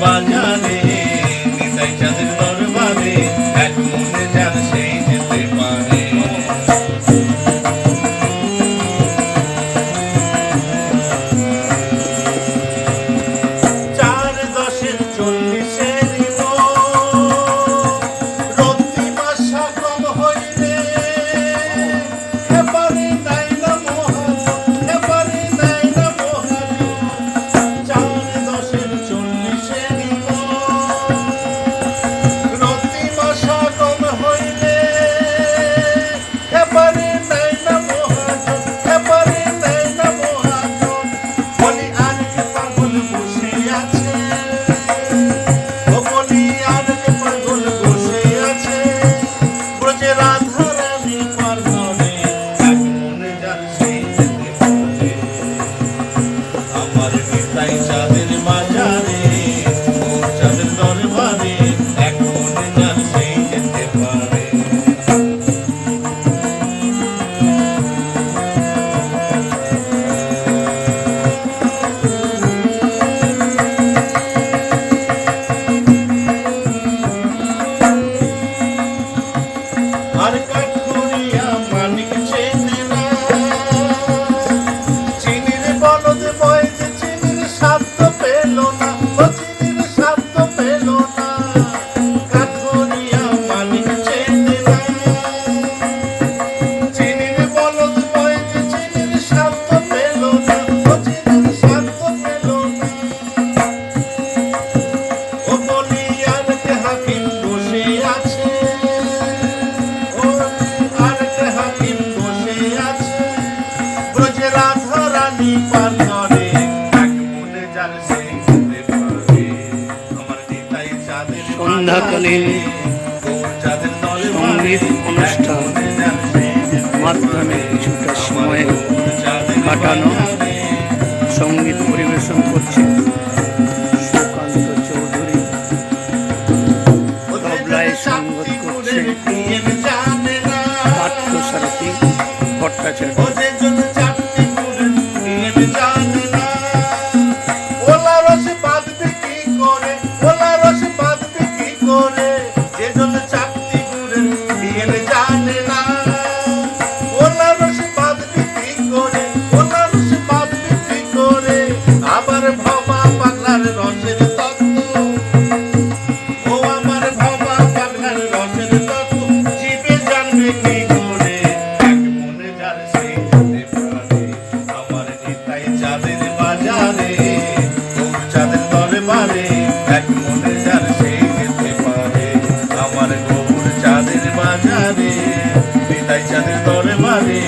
rival. আর কাট সন্ধ্যাকালীন সংগীত অনুষ্ঠান মাধ্যমে কিছুটা সময় কাটানো। সংগীত পরিবেশন করছে সুকান্ত চৌধুরী। তবলায় সঙ্গত করছে পার্থসারথী ভট্টাচার্য। জানে বিদায় চাঁদের দরবারে